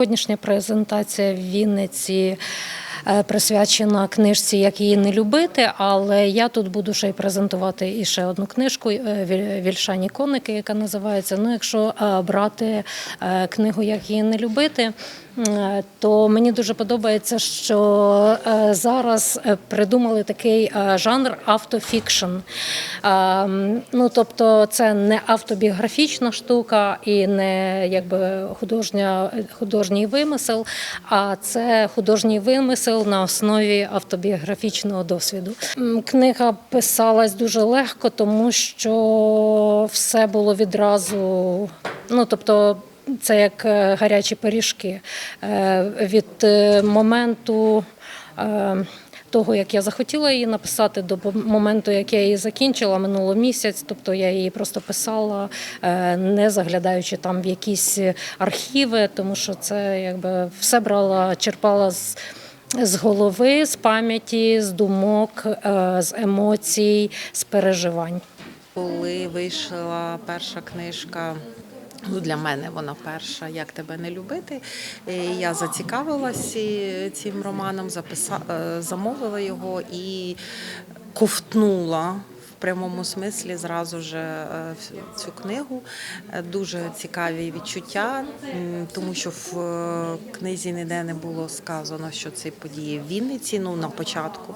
Сьогоднішня презентація в Вінниці присвячена книжці Як її не любити. Але я тут буду ще й презентувати і ще одну книжку е, Вільшані коники, яка називається. Ну, якщо е, брати е, книгу Як її не любити. е, То мені дуже подобається, що е, зараз е, придумали такий е, жанр автофікшн. Е, Ну, тобто, це не автобіографічна штука і не якби художня, художній вимисел, а це художній вимисел на основі автобіографічного досвіду. Книга писалась дуже легко, тому що все було відразу. Ну тобто. Це як е, гарячі пиріжки. Е, Від е, моменту того, як я захотіла її написати, до моменту, як я її закінчила, минуло місяць. Тобто я її просто писала, не заглядаючи там в якісь архіви, тому що це якби все брала, черпала з. З голови, з пам'яті, з думок, е, з емоцій, з переживань. Коли вийшла перша книжка. Ну, для мене вона перша, як тебе не любити. Я зацікавилася цим романом, записала, замовила його і ковтнула прямому смислі зразу ж е, цю книгу. Е, Дуже цікаві відчуття, тому що в е, книзі ніде не було сказано, що це події в Вінниці, ну на початку.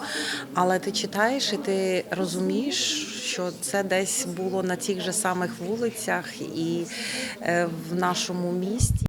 Але ти читаєш і ти розумієш, що це десь було на тих же самих вулицях і в нашому місті.